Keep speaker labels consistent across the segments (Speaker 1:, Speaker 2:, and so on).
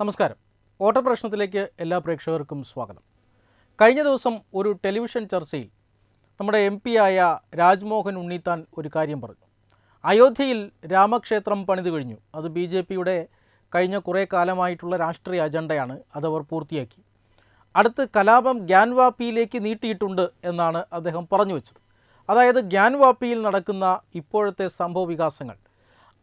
Speaker 1: നമസ്കാരം. ഓട്ടപ്രശ്നത്തിലേക്ക് എല്ലാ പ്രേക്ഷകർക്കും സ്വാഗതം. കഴിഞ്ഞ ദിവസം ഒരു ടെലിവിഷൻ ചർച്ചയിൽ നമ്മുടെ എം ആയ രാജ്മോഹൻ ഉണ്ണിത്താൻ ഒരു കാര്യം പറഞ്ഞു. അയോധ്യയിൽ രാമക്ഷേത്രം പണിത് കഴിഞ്ഞു. അത് ബി ജെ പിയുടെ കഴിഞ്ഞ കുറേ കാലമായിട്ടുള്ള രാഷ്ട്രീയ അജണ്ടയാണ് അതവർ പൂർത്തിയാക്കി. അടുത്ത് കലാപം ഗ്യാൻവാപ്പിയിലേക്ക് നീട്ടിയിട്ടുണ്ട് എന്നാണ് അദ്ദേഹം പറഞ്ഞു വെച്ചത്. അതായത് ഗ്യാൻവാപ്പിയിൽ നടക്കുന്ന ഇപ്പോഴത്തെ സംഭവ വികാസങ്ങൾ.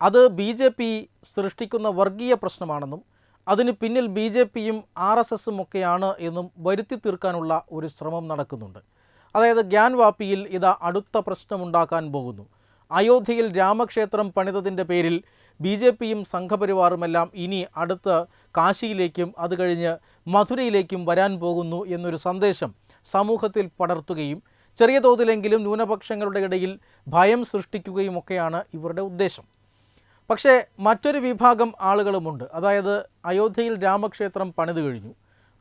Speaker 1: അത് ബി ജെ പി സൃഷ്ടിക്കുന്ന വർഗീയ പ്രശ്നമാണെന്നും അതിന് പിന്നിൽ ബി ജെ പിയും ആർ എസ് എസും ഒക്കെയാണ് എന്നും വരുത്തി തീർക്കാനുള്ള ഒരു ശ്രമം നടക്കുന്നുണ്ട്. അതായത് ഗ്യാൻവാപ്പിയിൽ ഇതാ അടുത്ത പ്രശ്നമുണ്ടാക്കാൻ പോകുന്നു. അയോധ്യയിൽ രാമക്ഷേത്രം പണിതതിന്റെ പേരിൽ ബി ജെ പിയും സംഘപരിവാറുമെല്ലാം ഇനി അടുത്ത് കാശിയിലേക്കും അത് കഴിഞ്ഞ് മധുരയിലേക്കും വരാൻ പോകുന്നു എന്നൊരു സന്ദേശം സമൂഹത്തിൽ പടർത്തുകയും ചെറിയ തോതിലെങ്കിലും ന്യൂനപക്ഷങ്ങളുടെ ഇടയിൽ ഭയം സൃഷ്ടിക്കുകയും ഒക്കെയാണ് ഇവരുടെ ഉദ്ദേശം. പക്ഷേ മറ്റൊരു വിഭാഗം ആളുകളുമുണ്ട്. അതായത് അയോധ്യയിൽ രാമക്ഷേത്രം പണിതു കഴിഞ്ഞു.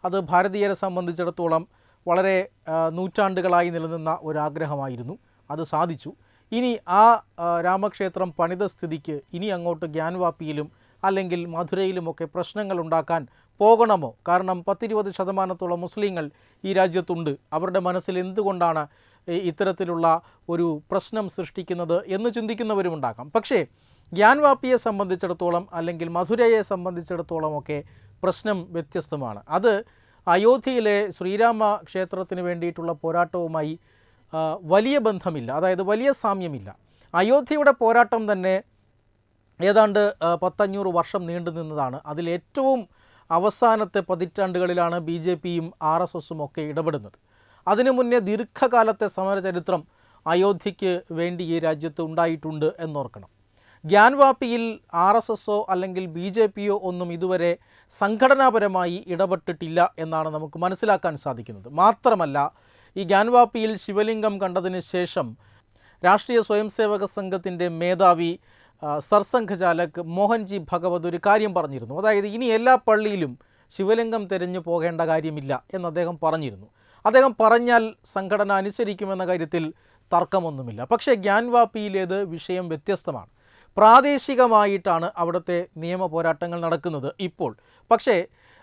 Speaker 1: അത് ഭാരതീയരെ സംബന്ധിച്ചിടത്തോളം വളരെ നൂറ്റാണ്ടുകളായി നിലനിന്ന ഒരാഗ്രഹമായിരുന്നു. അത് സാധിച്ചു. ഇനി ആ രാമക്ഷേത്രം പണിത സ്ഥിതിക്ക് ഇനി അങ്ങോട്ട് ഗ്യാൻവാപ്പിയിലും അല്ലെങ്കിൽ മധുരയിലുമൊക്കെ പ്രശ്നങ്ങൾ ഉണ്ടാക്കാൻ പോകണമോ? കാരണം പത്തിരുപത് ശതമാനത്തോളം മുസ്ലിങ്ങൾ ഈ രാജ്യത്തുണ്ട്. അവരുടെ മനസ്സിൽ എന്തുകൊണ്ടാണ് ഇത്തരത്തിലുള്ള ഒരു പ്രശ്നം സൃഷ്ടിക്കുന്നത് എന്ന് ചിന്തിക്കുന്നവരുമുണ്ടാകാം. പക്ഷേ ഗ്യാൻവാപ്പിയെ സംബന്ധിച്ചിടത്തോളം അല്ലെങ്കിൽ മധുരയെ സംബന്ധിച്ചിടത്തോളം ഒക്കെ പ്രശ്നം വ്യത്യസ്തമാണ്. അത് അയോധ്യയിലെ ശ്രീരാമ ക്ഷേത്രത്തിന് വേണ്ടിയിട്ടുള്ള പോരാട്ടവുമായി വലിയ ബന്ധമില്ല. അതായത് വലിയ സാമ്യമില്ല. അയോധ്യയുടെ പോരാട്ടം തന്നെ ഏതാണ്ട് പത്തഞ്ഞൂറ് വർഷം നീണ്ടു നിന്നതാണ്. അതിലേറ്റവും അവസാനത്തെ പതിറ്റാണ്ടുകളിലാണ് ബി ജെ പിയും ആർ എസ് എസും ഒക്കെ ഇടപെടുന്നത്. അതിനു മുന്നേ ദീർഘകാലത്തെ സമരചരിത്രം അയോധ്യയ്ക്ക് വേണ്ടി ഈ രാജ്യത്ത് ഉണ്ടായിട്ടുണ്ട് എന്നോർക്കണം. ഗ്യാൻവാപ്പിയിൽ ആർ എസ് എസോ അല്ലെങ്കിൽ ബി ജെ പിയോ ഒന്നും ഇതുവരെ സംഘടനാപരമായി ഇടപെട്ടിട്ടില്ല എന്നാണ് നമുക്ക് മനസ്സിലാക്കാൻ സാധിക്കുന്നത്. മാത്രമല്ല ഈ ഗ്യാൻവാപ്പിയിൽ ശിവലിംഗം കണ്ടതിന് ശേഷം രാഷ്ട്രീയ സ്വയംസേവക സംഘത്തിന്റെ മേധാവി സർസംഘചാലക് മോഹൻജി ഭഗവത് ഒരു കാര്യം പറഞ്ഞിരുന്നു. അതായത് ഇനി എല്ലാ പള്ളിയിലും ശിവലിംഗം തിരഞ്ഞു പോകേണ്ട കാര്യമില്ല എന്ന് അദ്ദേഹം പറഞ്ഞിരുന്നു. അദ്ദേഹം പറഞ്ഞാൽ സംഘടന അനുസരിക്കുമെന്ന കാര്യത്തിൽ തർക്കമൊന്നുമില്ല. പക്ഷേ ഗ്യാൻവാപ്പിയിലേത് വിഷയം വ്യത്യസ്തമാണ്. പ്രാദേശികമായിട്ടാണ് അവിടുത്തെ നിയമ പോരാട്ടങ്ങൾ നടക്കുന്നത് ഇപ്പോൾ. പക്ഷേ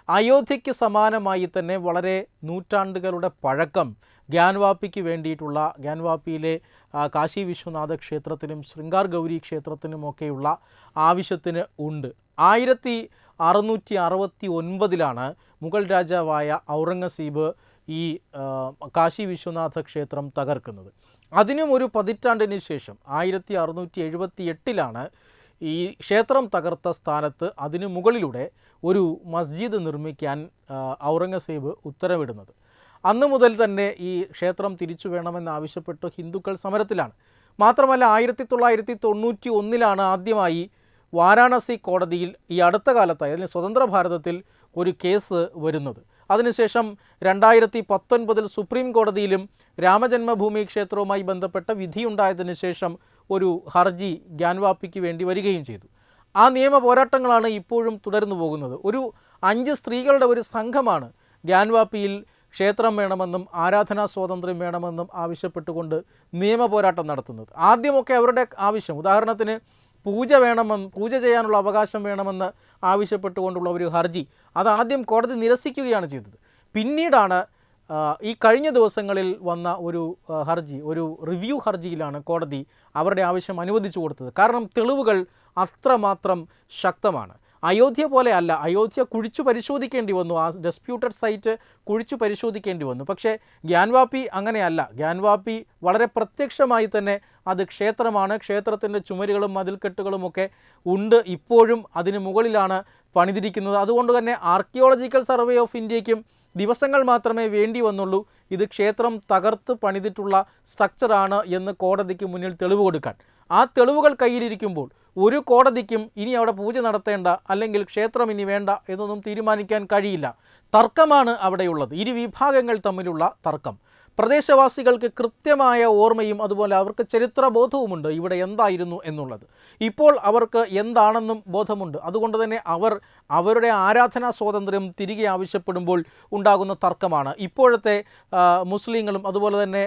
Speaker 1: അയോധ്യയ്ക്ക് സമാനമായി തന്നെ വളരെ നൂറ്റാണ്ടുകളുടെ പഴക്കം ഗ്യാൻവാപ്പിക്ക് വേണ്ടിയിട്ടുള്ള ഗ്യാൻവാപ്പിയിലെ കാശി വിശ്വനാഥ ക്ഷേത്രത്തിനും ശൃംഗാർ ഗൗരി ക്ഷേത്രത്തിനുമൊക്കെയുള്ള ആവശ്യത്തിന് ഉണ്ട്. ആയിരത്തി അറുന്നൂറ്റി അറുപത്തി ഒൻപതിലാണ് മുഗൾ രാജാവായ ഔറംഗസീബ് ഈ കാശി വിശ്വനാഥ ക്ഷേത്രം തകർക്കുന്നത്. അതിനും ഒരു പതിറ്റാണ്ടിന് ശേഷം ആയിരത്തി അറുന്നൂറ്റി എഴുപത്തി എട്ടിലാണ് ഈ ക്ഷേത്രം തകർത്ത സ്ഥാനത്ത് അതിനു മുകളിലൂടെ ഒരു മസ്ജിദ് നിർമ്മിക്കാൻ ഔറംഗസേബ് ഉത്തരവിടുന്നത്. അന്നു മുതൽ തന്നെ ഈ ക്ഷേത്രം തിരിച്ചു വേണമെന്നാവശ്യപ്പെട്ട് ഹിന്ദുക്കൾ സമരത്തിലാണ്. മാത്രമല്ല ആയിരത്തി തൊള്ളായിരത്തി തൊണ്ണൂറ്റി ഒന്നിലാണ് ആദ്യമായി വാരാണസി കോടതിയിൽ ഈ അടുത്ത കാലത്തായി അതിന് സ്വതന്ത്ര ഭാരതത്തിൽ ഒരു കേസ് വരുന്നത്. അതിനുശേഷം രണ്ടായിരത്തി പത്തൊൻപതിൽ സുപ്രീം കോടതിയിലും രാമജന്മഭൂമി ക്ഷേത്രവുമായി ബന്ധപ്പെട്ട വിധിയുണ്ടായതിനു ശേഷം ഒരു ഹർജി ഗ്യാൻവാപ്പിക്ക് വേണ്ടി വരികയും ചെയ്തു. ആ നിയമ പോരാട്ടങ്ങളാണ് ഇപ്പോഴും തുടർന്നു പോകുന്നത്. ഒരു അഞ്ച് സ്ത്രീകളുടെ ഒരു സംഘമാണ് ഗ്യാൻവാപ്പിയിൽ ക്ഷേത്രം വേണമെന്നും ആരാധനാ സ്വാതന്ത്ര്യം വേണമെന്നും ആവശ്യപ്പെട്ടുകൊണ്ട് നിയമ പോരാട്ടം നടത്തുന്നത്. ആദ്യമൊക്കെ അവരുടെ ആവശ്യം ഉദാഹരണത്തിന് പൂജ വേണമെന്ന് പൂജ ചെയ്യാനുള്ള അവകാശം വേണമെന്ന് ആവശ്യപ്പെട്ടുകൊണ്ടുള്ള ഒരു ഹർജി. അത് ആദ്യം കോടതി നിരസിക്കുകയാണ് ചെയ്തത്. പിന്നീടാണ് ഈ കഴിഞ്ഞ ദിവസങ്ങളിൽ വന്ന ഒരു ഹർജി ഒരു റിവ്യൂ ഹർജിയിലാണ് കോടതി അവരുടെ ആവശ്യം അനുവദിച്ചു കൊടുത്തത്. കാരണം തെളിവുകൾ അത്രമാത്രം ശക്തമാണ്. അയോധ്യ പോലെ അല്ല അയോധ്യ കുഴിച്ചു പരിശോധിക്കേണ്ടി വന്നു. ആ ഡിസ്പ്യൂട്ടഡ് സൈറ്റ് കുഴിച്ചു പരിശോധിക്കേണ്ടി വന്നു. പക്ഷേ ഗ്യാൻവാപ്പി അങ്ങനെയല്ല. ഗ്യാൻവാപ്പി വളരെ പ്രത്യക്ഷമായി തന്നെ അത് ക്ഷേത്രമാണ്. ക്ഷേത്രത്തിന്റെ ചുമരുകളും മതിൽക്കെട്ടുകളും ഒക്കെ ഉണ്ട്. ഇപ്പോഴും അതിന് മുകളിലാണ് പണിതിരിക്കുന്നത്. അതുകൊണ്ട് തന്നെ ആർക്കിയോളജിക്കൽ സർവേ ഓഫ് ഇന്ത്യക്കും ദിവസങ്ങൾ മാത്രമേ വേണ്ടി വന്നുള്ളൂ. ഇത് ക്ഷേത്രം തകർത്ത് പണിതിട്ടുള്ള സ്ട്രക്ചറാണ് എന്ന് കോടതിക്ക് മുന്നിൽ തെളിവ് കൊടുക്കാൻ. ആ തെളിവുകൾ കയ്യിലിരിക്കുമ്പോൾ ഒരു കോടതിക്കും ഇനി അവിടെ പൂജ നടത്തേണ്ട അല്ലെങ്കിൽ ക്ഷേത്രം ഇനി വേണ്ട എന്നൊന്നും തീരുമാനിക്കാൻ കഴിയില്ല. തർക്കമാണ് അവിടെയുള്ളത്. ഇരു വിഭാഗങ്ങൾ തമ്മിലുള്ള തർക്കം. പ്രദേശവാസികൾക്ക് കൃത്യമായ ഓർമ്മയും അതുപോലെ അവർക്ക് ചരിത്രബോധവുമുണ്ട് ഇവിടെ എന്തായിരുന്നു എന്നുള്ളത്. ഇപ്പോൾ അവർക്ക് എന്താണെന്നും ബോധമുണ്ട്. അതുകൊണ്ട് തന്നെ അവർ അവരുടെ ആരാധനാ സ്വാതന്ത്ര്യം തിരികെ ആവശ്യപ്പെടുമ്പോൾ ഉണ്ടാകുന്ന തർക്കമാണ്. ഇപ്പോഴത്തെ മുസ്ലിങ്ങളും അതുപോലെ തന്നെ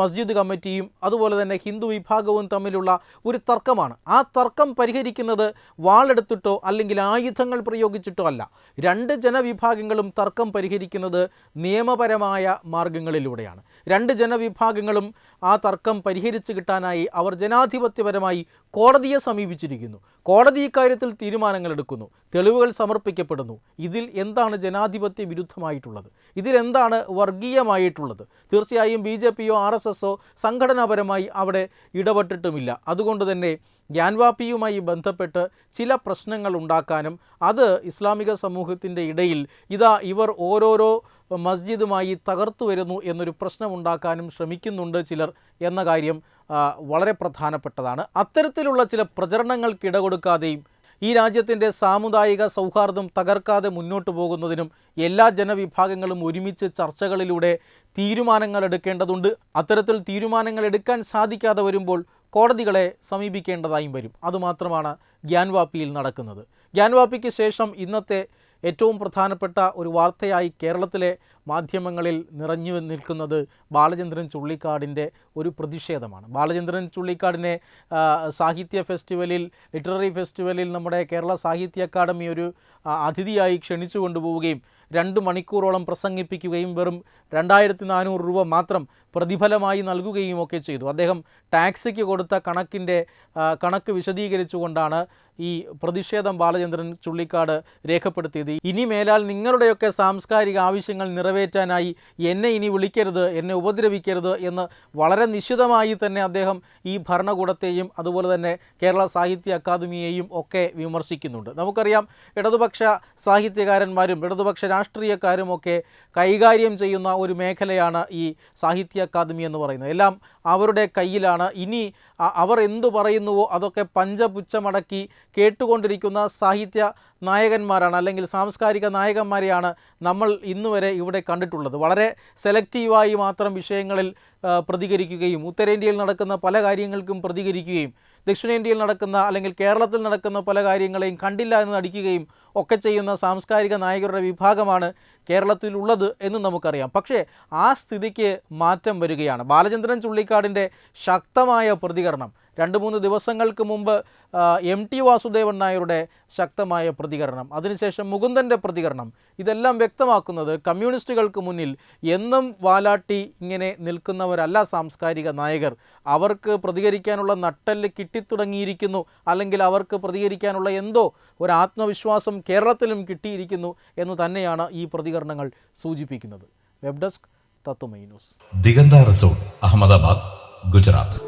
Speaker 1: മസ്ജിദ് കമ്മിറ്റിയും അതുപോലെ തന്നെ ഹിന്ദു വിഭാഗവും തമ്മിലുള്ള ഒരു തർക്കമാണ്. ആ തർക്കം പരിഹരിക്കുന്നത് വാളെടുത്തിട്ടോ അല്ലെങ്കിൽ ആയുധങ്ങൾ പ്രയോഗിച്ചിട്ടോ അല്ല. രണ്ട് ജനവിഭാഗങ്ങളും തർക്കം പരിഹരിക്കുന്നത് നിയമപരമായ മാർഗങ്ങളിലൂടെയാണ്. രണ്ട് ജനവിഭാഗങ്ങളും ആ തർക്കം പരിഹരിച്ചു കിട്ടാനായി അവർ ജനാധിപത്യപരമായി കോടതിയെ സമീപിച്ചിരിക്കുന്നു. കോടതി ഇക്കാര്യത്തിൽ തീരുമാനങ്ങൾ എടുക്കുന്നു തെളിവുകൾ സമർപ്പിക്കപ്പെടുന്നു. ഇതിൽ എന്താണ് ജനാധിപത്യ വിരുദ്ധമായിട്ടുള്ളത്? ഇതിലെന്താണ് വർഗീയമായിട്ടുള്ളത്? തീർച്ചയായും ബി ജെ പിയോ ആർ എസ് എസോ സംഘടനാപരമായി അവിടെ ഇടപെട്ടിട്ടുമില്ല. അതുകൊണ്ട് തന്നെ ഗ്യാൻവാപ്പിയുമായി ബന്ധപ്പെട്ട് ചില പ്രശ്നങ്ങൾ ഉണ്ടാക്കാനും അത് ഇസ്ലാമിക സമൂഹത്തിന്റെ ഇടയിൽ ഇതാ ഇവർ ഓരോരോ മസ്ജിദുമായി തകർത്തു വരുന്നു എന്നൊരു പ്രശ്നമുണ്ടാക്കാനും ശ്രമിക്കുന്നുണ്ട് ചിലർ എന്ന കാര്യം വളരെ പ്രധാനപ്പെട്ടതാണ്. അത്തരത്തിലുള്ള ചില പ്രചരണങ്ങൾക്ക് ഇടകൊടുക്കാതെയും ഈ രാജ്യത്തിന്റെ സാമുദായിക സൗഹാർദ്ദം തകർക്കാതെ മുന്നോട്ടു പോകുന്നതിനും എല്ലാ ജനവിഭാഗങ്ങളും ഒരുമിച്ച് ചർച്ചകളിലൂടെ തീരുമാനങ്ങൾ എടുക്കേണ്ടതുണ്ട്. അത്തരത്തിൽ തീരുമാനങ്ങൾ എടുക്കാൻ സാധിക്കാതെ വരുമ്പോൾ കോടതികളെ സമീപിക്കേണ്ടതായും വരും. അതുമാത്രമാണ് ഗ്യാൻവാപ്പിയിൽ നടക്കുന്നത്. ഗ്യാൻവാപ്പിക്ക് ശേഷം ഇന്നത്തെ ഏറ്റവും പ്രധാനപ്പെട്ട ഒരു വാർത്തയായി കേരളത്തിലെ മാധ്യമങ്ങളിൽ നിറഞ്ഞു നിൽക്കുന്നത് ബാലചന്ദ്രൻ ചുള്ളിക്കാടിന്റെ ഒരു പ്രതിഷേധമാണ്. ബാലചന്ദ്രൻ ചുള്ളിക്കാടിനെ സാഹിത്യ ഫെസ്റ്റിവലിൽ ലിറ്റററി ഫെസ്റ്റിവലിൽ നമ്മുടെ കേരള സാഹിത്യ അക്കാദമി ഒരു അതിഥിയായി ക്ഷണിച്ചു കൊണ്ടുപോവുകയും രണ്ട് മണിക്കൂറോളം പ്രസംഗിപ്പിക്കുകയും വെറും രണ്ടായിരത്തി നാനൂറ് രൂപ മാത്രം പ്രതിഫലമായി നൽകുകയും ഒക്കെ ചെയ്തു. അദ്ദേഹം ടാക്സിക്ക് കൊടുത്ത കണക്കിന്റെ കണക്ക് വിശദീകരിച്ചുകൊണ്ടാണ് ഈ പ്രതിഷേധം ബാലചന്ദ്രൻ ചുള്ളിക്കാട് രേഖപ്പെടുത്തിയത്. ഇനി മേലാൽ നിങ്ങളുടെയൊക്കെ സാംസ്കാരിക ആവശ്യങ്ങൾ നിറവേറ്റാനായി എന്നെ ഇനി വിളിക്കരുത് എന്നെ ഉപദ്രവിക്കരുത് എന്ന് വളരെ നിശിതമായി തന്നെ അദ്ദേഹം ഈ ഭരണകൂടത്തെയും അതുപോലെ തന്നെ കേരള സാഹിത്യ അക്കാദമിയെയും ഒക്കെ വിമർശിക്കുന്നുണ്ട്. നമുക്കറിയാം ഇടതുപക്ഷ സാഹിത്യകാരന്മാരും ഇടതുപക്ഷ രാഷ്ട്രീയക്കാരും ഒക്കെ കൈകാര്യം ചെയ്യുന്ന ഒരു മേഖലയാണ് ഈ സാഹിത്യ അക്കാദമി എന്ന് പറയുന്നത്. എല്ലാം അവരുടെ കയ്യിലാണ്. ഇനി അവർ എന്തു പറയുന്നുവോ അതൊക്കെ പഞ്ചപുച്ഛമടക്കി കേട്ടുകൊണ്ടിരിക്കുന്ന സാഹിത്യ നായകന്മാരാണ് അല്ലെങ്കിൽ സാംസ്കാരിക നായകന്മാരെയാണ് നമ്മൾ ഇന്നുവരെ ഇവിടെ കണ്ടിട്ടുള്ളത്. വളരെ സെലക്റ്റീവായി മാത്രം വിഷയങ്ങളിൽ പ്രതികരിക്കുകയും ഉത്തരേന്ത്യയിൽ നടക്കുന്ന പല കാര്യങ്ങൾക്കും പ്രതികരിക്കുകയും ദക്ഷിണേന്ത്യയിൽ നടക്കുന്ന അല്ലെങ്കിൽ കേരളത്തിൽ നടക്കുന്ന പല കാര്യങ്ങളെയും കണ്ടില്ല എന്ന് നടിക്കുകയും ഒക്കെ ചെയ്യുന്ന സാംസ്കാരിക നായകരുടെ വിഭാഗമാണ് കേരളത്തിലുള്ളത് എന്ന് നമുക്കറിയാം. പക്ഷേ ആ സ്ഥിതിക്ക് മാറ്റം വരികയാണ്. ബാലചന്ദ്രൻ ചുള്ളിക്കാടിന്റെ ശക്തമായ പ്രതികരണം. രണ്ട് മൂന്ന് ദിവസങ്ങൾക്ക് മുമ്പ് എം ടി വാസുദേവൻ നായരുടെ ശക്തമായ പ്രതികരണം അതിനുശേഷം മുകുന്ദന്റെ പ്രതികരണം ഇതെല്ലാം വ്യക്തമാക്കുന്നത് കമ്മ്യൂണിസ്റ്റുകൾക്ക് മുന്നിൽ എന്നും വാലാട്ടി ഇങ്ങനെ നിൽക്കുന്നവരല്ല സാംസ്കാരിക നായകർ. അവർക്ക് പ്രതികരിക്കാനുള്ള നട്ടൽ കിട്ടിത്തുടങ്ങിയിരിക്കുന്നു അല്ലെങ്കിൽ അവർക്ക് പ്രതികരിക്കാനുള്ള എന്തോ ഒരു ആത്മവിശ്വാസം കേരളത്തിലും കിട്ടിയിരിക്കുന്നു എന്ന് തന്നെയാണ് ഈ പ്രതികരണങ്ങൾ സൂചിപ്പിക്കുന്നത്. Web desk Tattvamayi news.
Speaker 2: Diganta resort Ahmedabad Gujarat.